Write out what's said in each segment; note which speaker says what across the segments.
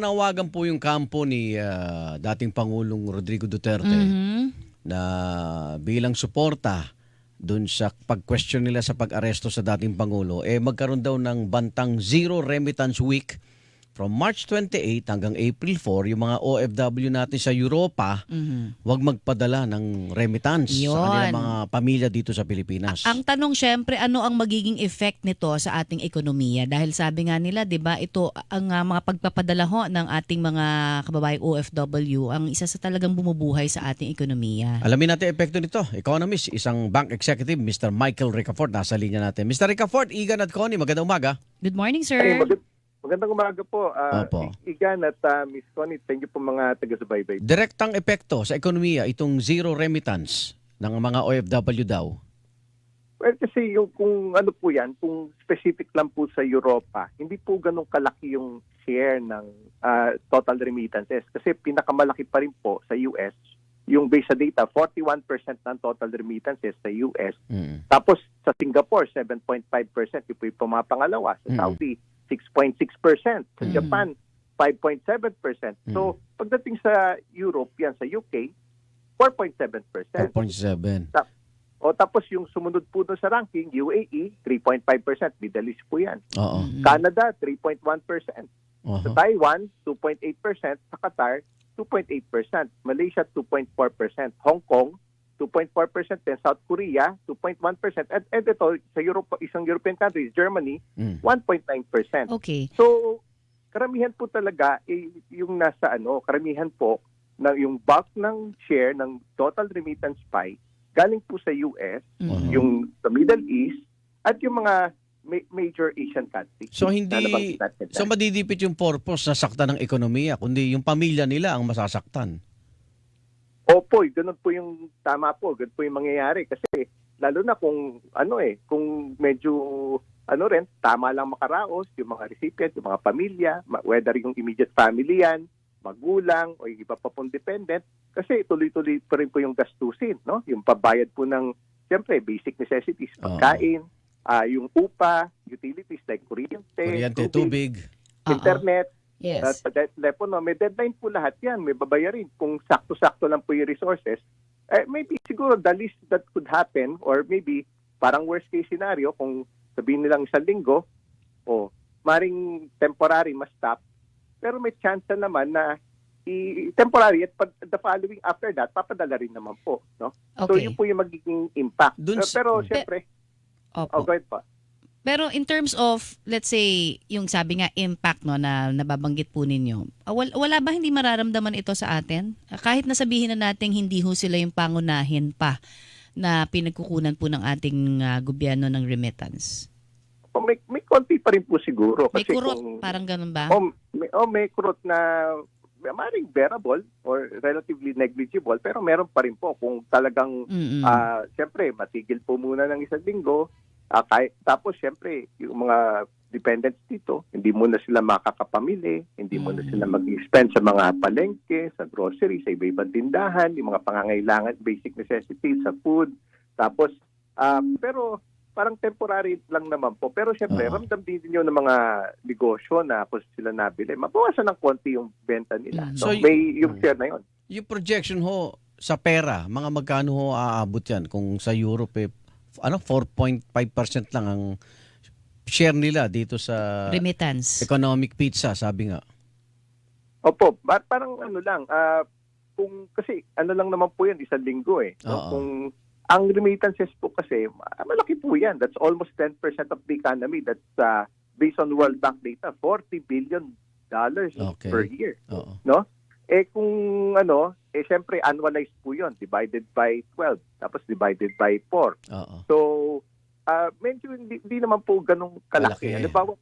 Speaker 1: Nawagan po yung kampo ni ah, dating Pangulong Rodrigo Duterte
Speaker 2: Mhm.
Speaker 1: na bilang suporta doon sa pag-question nila sa pag-aresto sa dating Pangulo, eh magkaroon daw ng bantang Zero Remittance Week from March 28 hanggang April 4, yung mga OFW natin sa Europa,
Speaker 2: Mhm.
Speaker 1: wag magpadala ng remittance
Speaker 2: Yun.
Speaker 1: sa kanilang mga pamilya dito sa Pilipinas.
Speaker 2: Ang tanong syempre, ano ang magiging effect nito sa ating ekonomiya? Dahil sabi nga nila, 'di ba, ito ang ah, mga pagpapadala ho ng ating mga kababayang OFW ang isa sa talagang bumubuhay sa ating ekonomiya.
Speaker 1: Alamin natin epekto nito. Economist, isang bank executive, Mr. Michael Ricafort, nasa linya natin. Mr. Ricafort, Igan at Connie, magandang umaga.
Speaker 2: Good morning, sir.
Speaker 3: magand- magandang umaga po.
Speaker 1: Opo.
Speaker 3: I- Igan at ah, Miss Connie, thank you po mga taga-subaybay.
Speaker 1: Direktang epekto sa ekonomiya itong zero remittance ng mga OFW daw.
Speaker 3: Well, kasi yung kung ano po yan, kung specific lang po sa Europa, hindi po ganun kalaki yung share ng ah, total remittances. Kasi pinakamalaki pa rin po sa US, yung base sa data, 41% ng total remittances sa US.
Speaker 1: Mm.
Speaker 3: Tapos sa Singapore, 7.5%. Yung po yung pumapangalawa. Sa
Speaker 1: Mm.
Speaker 3: Saudi, 6.6%. Sa
Speaker 1: Mm.
Speaker 3: Japan, 5.7%. So, pagdating sa Europe, yan sa UK, 4.7%.
Speaker 1: 4.7.
Speaker 3: O tapos yung sumunod po doon sa ranking, UAE, 3.5%. Middle East po yan.
Speaker 1: Oo.
Speaker 2: Mhm.
Speaker 3: Canada, 3.1%.
Speaker 1: Oho.
Speaker 3: Sa Taiwan, 2.8%. Sa Qatar, 2.8%. Malaysia, 2.4%. Hong Kong, 2.4%. Then South Korea, 2.1%. At, at ito, sa Europe, isang European country, Germany,
Speaker 1: Mm.
Speaker 3: 1.9%.
Speaker 2: Okay.
Speaker 3: So, karamihan po talaga, eh, yung nasa ano, karamihan po, na yung bulk ng share ng total remittance pie, galing po sa US,
Speaker 2: Mhm.
Speaker 3: yung sa Middle East, at yung mga ma- major Asian countries.
Speaker 1: So hindi so madidipit yung purpose na saktan ng ekonomiya kundi yung pamilya nila ang masasaktan.
Speaker 3: Opo, eh, ganun po yung tama po, ganun po yung mangyayari kasi lalo na kung ano eh, kung medyo ano rin, tama lang makaraos yung mga recipient, yung mga pamilya, whether yung immediate family yan, magulang o yung iba pa pong dependent kasi tuloy-tuloy pa rin po yung gastusin, no? Yung pabayad po ng siyempre basic necessities, pagkain, ah, yung upa, utilities like kuryente,
Speaker 1: Kuryente,
Speaker 3: tubig,
Speaker 1: tubig.
Speaker 2: Oo.
Speaker 3: internet,
Speaker 2: Yes.
Speaker 3: at sa telepono, may deadline po lahat yan. May babayarin. Kung sakto-sakto lang po yung resources, eh, maybe siguro the least that could happen or maybe parang worst case scenario kung sabihin nilang isang linggo o maring temporary mas stop pero may chance na naman na i- temporary at pag, the following after that papadala rin naman po no so
Speaker 2: Okay.
Speaker 3: yun po yung magiging impact
Speaker 1: Dun
Speaker 3: pero,
Speaker 1: s-
Speaker 3: pero
Speaker 1: Hmm.
Speaker 3: syempre
Speaker 2: Opo.
Speaker 3: oh, go ahead pa
Speaker 2: Pero in terms of, let's say, yung sabi nga impact no na nababanggit po ninyo, ah, wal- wala ba hindi mararamdaman ito sa atin? Ah, Kahit nasabihin na natin hindi ho sila yung pangunahin pa na pinagkukunan po ng ating ah, gobyerno ng remittance.
Speaker 3: oh, may, may konti pa rin po siguro
Speaker 2: May
Speaker 3: kasi
Speaker 2: kurot,
Speaker 3: kung-
Speaker 2: parang ganun ba?
Speaker 3: O may, o may kurot na maring bearable or relatively negligible pero meron pa rin po kung talagang
Speaker 2: Mm-mm.
Speaker 3: ah siyempre matigil po muna ng isang linggo ah, kahit, tapos siyempre yung mga dependents dito hindi muna sila makakapamili hindi muna
Speaker 2: Mm.
Speaker 3: sila mag-spend sa mga palengke sa grocery sa iba-ibang tindahan yung mga pangangailangan basic necessities sa food tapos ah, pero parang temporary lang naman po. Pero syempre,
Speaker 1: Oo.
Speaker 3: ramdam din niyo ng mga negosyo na kung sila nabili. Mabawasan ng konti yung benta nila.
Speaker 2: Mm.
Speaker 3: So,
Speaker 1: So,
Speaker 3: may yung
Speaker 1: Mm.
Speaker 3: share na yun.
Speaker 1: Yung projection ho sa pera, mga magkano ho aabot yan kung sa Europe eh, ano 4.5% lang ang share nila dito sa
Speaker 2: remittance.
Speaker 1: economic pizza, sabi nga.
Speaker 3: Opo, ba- parang ano lang, ah, kung kasi ano lang naman po yan, isang linggo eh. No?
Speaker 1: Oo.
Speaker 3: Kung ang remittances po kasi, ma- malaki po yan. That's almost 10% of the economy. That's ah, based on World Bank data, 40 billion dollars
Speaker 1: Okay.
Speaker 3: per year.
Speaker 1: Oo.
Speaker 3: Eh kung ano, eh syempre annualized po 'yon, divided by 12, tapos divided by 4.
Speaker 1: Oo.
Speaker 3: So, ah medyo hindi, hindi naman po ganong kalaki.
Speaker 1: Malaki.
Speaker 3: Halimbawa,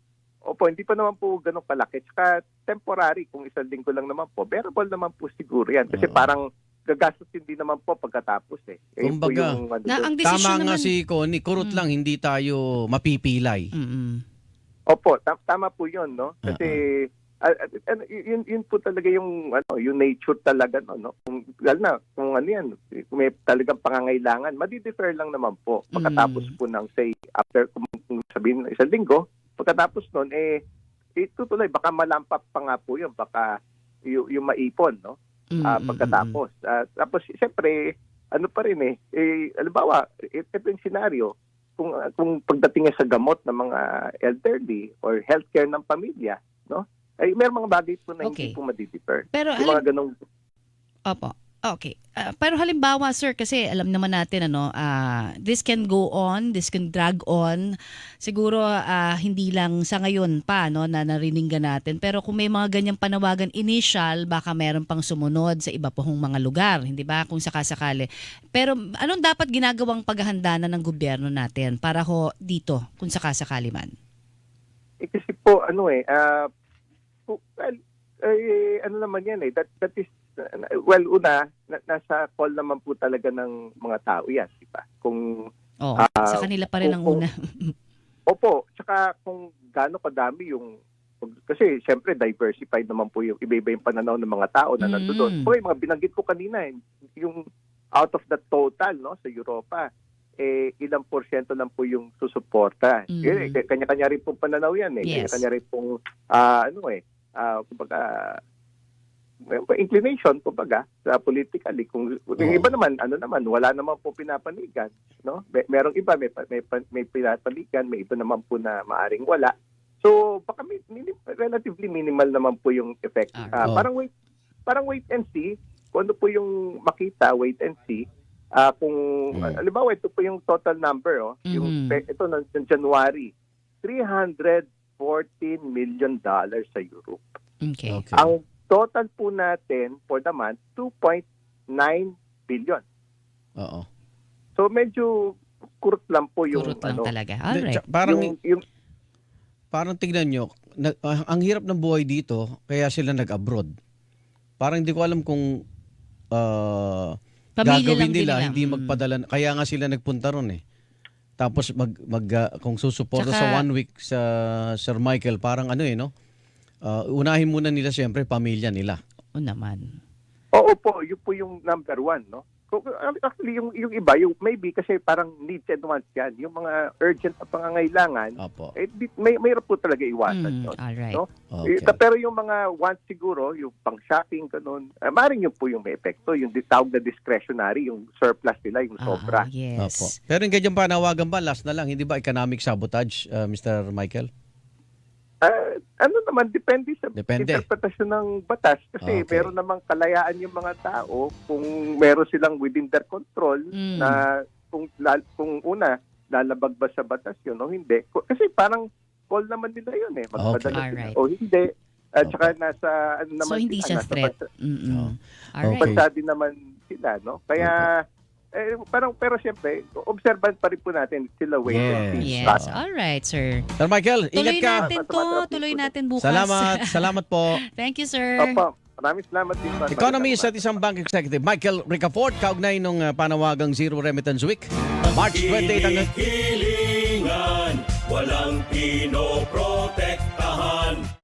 Speaker 3: opo, hindi pa naman po ganong kalaki. Tsaka temporary, kung isang linggo lang naman po, bearable naman po siguro yan. Kasi
Speaker 1: Oo.
Speaker 3: parang gagastos hindi naman po pagkatapos eh. Eh, yun po
Speaker 1: Kumbaga,
Speaker 3: yung, ano,
Speaker 2: Na ang
Speaker 1: Tama
Speaker 2: desisyon
Speaker 1: nga
Speaker 2: naman.
Speaker 1: si Connie, kurot
Speaker 2: Mm.
Speaker 1: lang, hindi tayo mapipilay.
Speaker 2: Mm-mm.
Speaker 3: Opo, ta- tama po 'yun, no? Kasi ah, ah, ano, yun, yun po talaga yung ano, yung nature talaga no, no? Kung lalo na kung ano yan, kung may talagang pangangailangan, madi-defer lang naman po pagkatapos
Speaker 2: Mm.
Speaker 3: po ng say after kung, sabihin ng isang linggo, pagkatapos noon eh itutuloy. Baka malampap pa nga po yun. Baka yung, yung maipon, no?
Speaker 2: Mm, mm,
Speaker 3: pagkatapos. Ah, tapos, siyempre, ano pa rin eh, eh alimbawa, ito yung senaryo, kung, kung pagdating sa gamot ng mga elderly or healthcare ng pamilya, no? Ay, may mga bagay po na
Speaker 2: Okay.
Speaker 3: hindi po madideter.
Speaker 2: Pero
Speaker 3: Yung mga ganong
Speaker 2: Opo. Okay. Ah, pero halimbawa, sir, kasi alam naman natin, ano, ah, this can go on, this can drag on. Siguro, ah, hindi lang sa ngayon pa, no, na narininggan natin. Pero kung may mga ganyang panawagan initial, baka meron pang sumunod sa iba pong mga lugar, hindi ba? Kung sakasakali. Pero anong dapat ginagawang paghahanda na ng gobyerno natin para ho dito, kung sakasakali man?
Speaker 3: Eh, kasi po, ano eh, po- well, eh, ano naman yan eh, that, that is, uh, well, una, na- nasa call naman po talaga ng mga tao yan, di ba? Kung,
Speaker 2: Oh,
Speaker 3: Ah,
Speaker 2: sa kanila pa rin ang
Speaker 3: kung-
Speaker 2: una.
Speaker 3: opo, tsaka kung gaano kadami yung, kasi siyempre diversified naman po yung iba-iba yung pananaw ng mga tao na
Speaker 2: Mm.
Speaker 3: nandoon. Po, yung mga binanggit ko kanina, eh, yung out of the total no sa Europa, eh ilang porsyento lang po yung susuporta.
Speaker 2: Mm.
Speaker 3: Eh, kanya-kanya rin pong pananaw yan eh.
Speaker 2: Yes.
Speaker 3: Kanya-kanya rin pong ah, ano eh, uh, kumbaga, inclination kumbaga sa politically kung oh.
Speaker 1: yung
Speaker 3: iba naman ano naman wala naman po pinapanigan no may, merong iba may may, may pinapanigan may iba naman po na maaring wala so baka minim, relatively minimal naman po yung effect
Speaker 2: ah,
Speaker 3: uh,
Speaker 1: oh.
Speaker 3: parang wait parang wait and see kung ano po yung makita wait and see uh, kung
Speaker 1: mm.
Speaker 3: halimbawa ito po yung total number oh mm.
Speaker 2: yung
Speaker 3: mm-hmm. ito ng January 300 14 million dollars sa Europe.
Speaker 2: Okay.
Speaker 1: okay.
Speaker 3: Ang total po natin for the month, 2.9 billion.
Speaker 1: Oo.
Speaker 3: So medyo kurot lang po yung
Speaker 2: kurot lang
Speaker 3: ano,
Speaker 2: talaga. All
Speaker 1: right. Parang
Speaker 3: yung, yung
Speaker 1: parang tignan nyo, na, uh, ang hirap ng buhay dito kaya sila nag-abroad. Parang hindi ko alam kung uh,
Speaker 2: Pamilya
Speaker 1: gagawin nila,
Speaker 2: nila
Speaker 1: hindi
Speaker 2: hmm.
Speaker 1: magpadala. Kaya nga sila nagpunta ron eh. Tapos mag, mag ah, kung susuporta
Speaker 2: Tsaka-
Speaker 1: sa one week sa Sir Michael, parang ano eh, no? Ah, unahin muna nila siyempre pamilya nila.
Speaker 2: Oo naman.
Speaker 3: Oo po, yun po yung number one, no? Kung- Actually, yung, yung iba, yung maybe kasi parang needs and wants yan. Yung mga urgent na pangangailangan,
Speaker 1: Opo.
Speaker 3: eh, di- may, mayroon po talaga iwasan
Speaker 2: Mm,
Speaker 3: yun.
Speaker 2: alright.
Speaker 3: No?
Speaker 1: Okay.
Speaker 3: Eh, Pero yung mga wants siguro, yung pang-shopping, ganun, uh, maaaring yun po yung may epekto. Yung tawag na discretionary, yung surplus nila, yung
Speaker 2: Ah,
Speaker 3: sobra.
Speaker 1: Opo.
Speaker 2: yes.
Speaker 1: Pero yung ganyan panawagan ba, last na lang, hindi ba economic sabotage, ah, Mr. Michael?
Speaker 3: Ah, ano naman, depende sa
Speaker 1: Depende.
Speaker 3: interpretasyon ng batas. Kasi
Speaker 1: Okay.
Speaker 3: meron namang kalayaan yung mga tao kung meron silang within their control
Speaker 2: Mm.
Speaker 3: na kung, lal- kung una, lalabag ba sa batas yun o hindi. Kasi parang call naman nila yun eh. Magpadala sila
Speaker 2: Alright.
Speaker 3: o hindi. At
Speaker 1: Okay.
Speaker 3: saka nasa, ano naman
Speaker 2: So, hindi siya
Speaker 3: nasa
Speaker 2: threat. Mm-mm.
Speaker 1: Oh.
Speaker 2: Alright.
Speaker 1: Okay.
Speaker 3: bansa din naman sila, no? Kaya, eh, parang, pero siyempre, observant pa rin po natin sila wait and see.
Speaker 2: Yes. Alright, sir.
Speaker 1: Sir Michael, ingat
Speaker 2: Tuloy
Speaker 1: ka.
Speaker 2: natin to. Tuloy natin bukas.
Speaker 1: Salamat. Salamat po.
Speaker 2: Thank you, sir.
Speaker 3: Opo, maraming salamat din. po.
Speaker 1: Economist at isang bank executive, Michael Ricafort, kaugnay nung uh, panawagang Zero Remittance Week. March 28 hanggang
Speaker 4: Hilingan, walang pinoprotektahan.